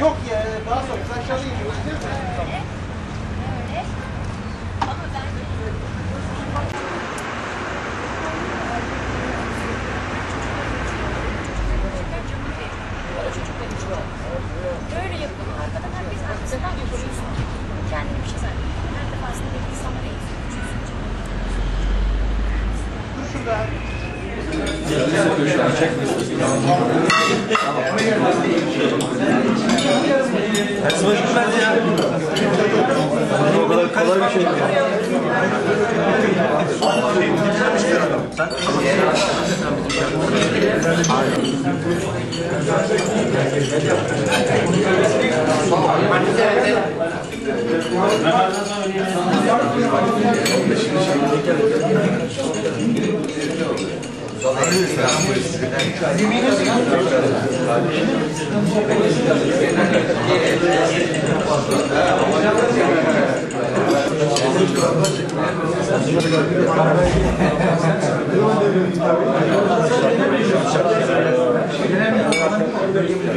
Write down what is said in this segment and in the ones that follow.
Yok ya daha sonra biz aşağıda gidiyoruz değil mi? Tamam. Böyle yapalım. Arkadan herkes arkadan yapıyorsun. Kendini bir şey zannediyor. Her defasında bir insanlara eğitiyorsun. Dur şurada. Çekmesin zaman gitmez ya. O kadar kolay bir şey değil.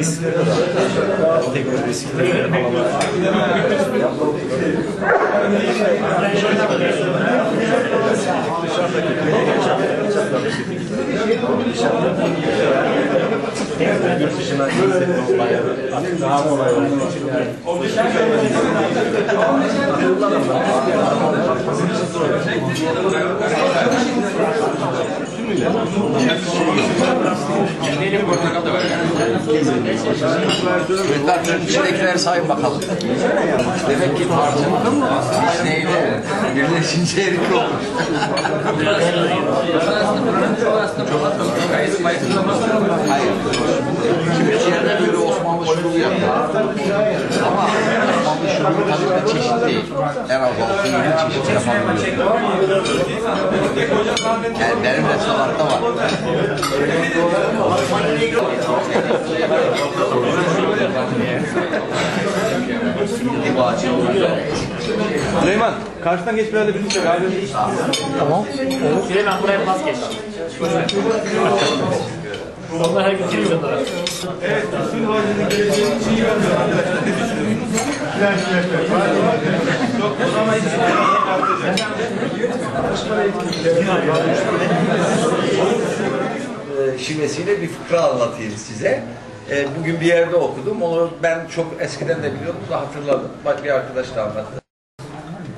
İSKİ'de de teknoloji İSKİ'de de havalar. Zaten içindekileri sayın bakalım. Demek ki parçanın neyle birleşince erik olmuş. Hayır. Kimi yerde böyle Osmanlı şurubu yapıyor. Ama Osmanlı şurubu tabii bir çeşit değil. En az altı yedi çeşit yapabiliyor. Yani benim de sanatta var. Süleyman, karşıdan geç biraz da bizi çek abi. Süleyman buraya pas geç. Onlar her gün. Evet, Usul Hacı'nın geleceğini için iyi vermiyor arkadaşlar. Flash, flash, flash. Çok o zaman hiç şivesiyle bir fıkra anlatayım size. E, Bugün bir yerde okudum. Onu ben çok eskiden de biliyordum da hatırladım. Bak bir arkadaş da anlattı.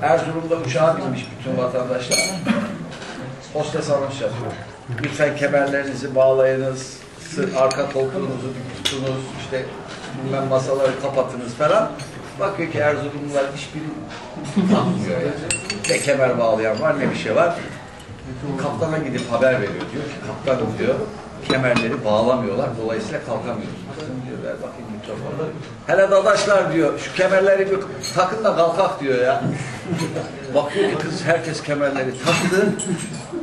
Erzurum'da uçağa binmiş bütün vatandaşlar. Hostes yapıyor. Lütfen kemerlerinizi bağlayınız, arka koltuğunuzu tutunuz, işte bilmem masaları kapatınız falan. Bakıyor ki Erzurumlular hiçbiri takmıyor yani. Ne kemer bağlayan var ne bir şey var. Kaptana gidip haber veriyor. Diyor ki kaptanım diyor kemerleri bağlamıyorlar. Dolayısıyla kalkamıyoruz. Diyor ver bakayım mikrofonu. Hele dadaşlar diyor şu kemerleri bir takın da kalkak diyor ya. Bakıyor ki kız herkes kemerleri taktı.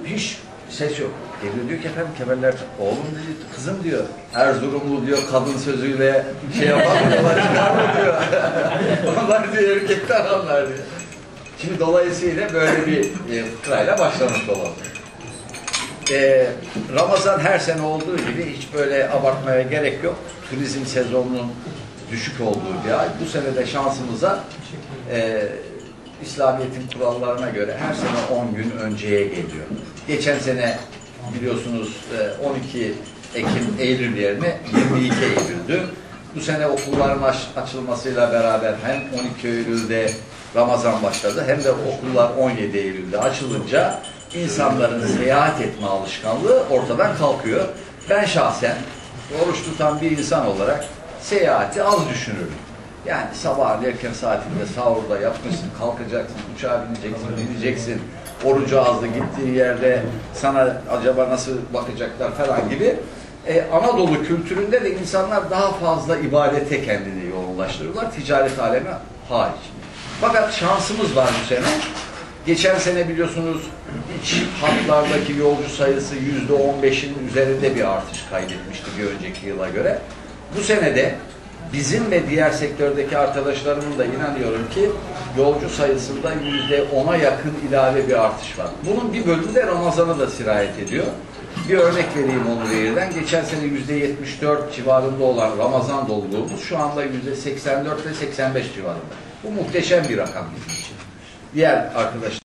Hiç ses yok. Geliyor diyor ki efendim kemerler. Oğlum dedi kızım diyor. Erzurumlu diyor kadın sözüyle şey yapamıyorlar çıkar diyor. Onlar diyor erkekler onlar diyor. Şimdi dolayısıyla böyle bir e, fıkrayla başlamış olalım. E, Ramazan her sene olduğu gibi hiç böyle abartmaya gerek yok. Turizm sezonunun düşük olduğu bir ay. Bu sene de şansımıza e, İslamiyet'in kurallarına göre her sene 10 gün önceye geliyor. Geçen sene biliyorsunuz e, 12 Ekim Eylül yerine 22 Eylül'dü. Bu sene okulların aç- açılmasıyla beraber hem 12 Eylül'de Ramazan başladı hem de okullar 17 Eylül'de açılınca insanların seyahat etme alışkanlığı ortadan kalkıyor. Ben şahsen oruç tutan bir insan olarak seyahati az düşünürüm. Yani sabah erken saatinde sahurda yapmışsın, kalkacaksın, uçağa bineceksin, bineceksin, orucu azdı gittiği yerde sana acaba nasıl bakacaklar falan gibi. Ee, Anadolu kültüründe de insanlar daha fazla ibadete kendini yoğunlaştırıyorlar, ticaret alemi hariç. Fakat şansımız var bu sene. Geçen sene biliyorsunuz iç hatlardaki yolcu sayısı yüzde on beşin üzerinde bir artış kaydetmişti bir önceki yıla göre. Bu sene de bizim ve diğer sektördeki arkadaşlarımın da inanıyorum ki yolcu sayısında yüzde ona yakın ilave bir artış var. Bunun bir bölümü de Ramazan'a da sirayet ediyor. Bir örnek vereyim onu verirden. Geçen sene yüzde 74 civarında olan Ramazan doluluğumuz şu anda yüzde 84 ve 85 civarında. Bu muhteşem bir rakam bizim için. Diğer arkadaşlar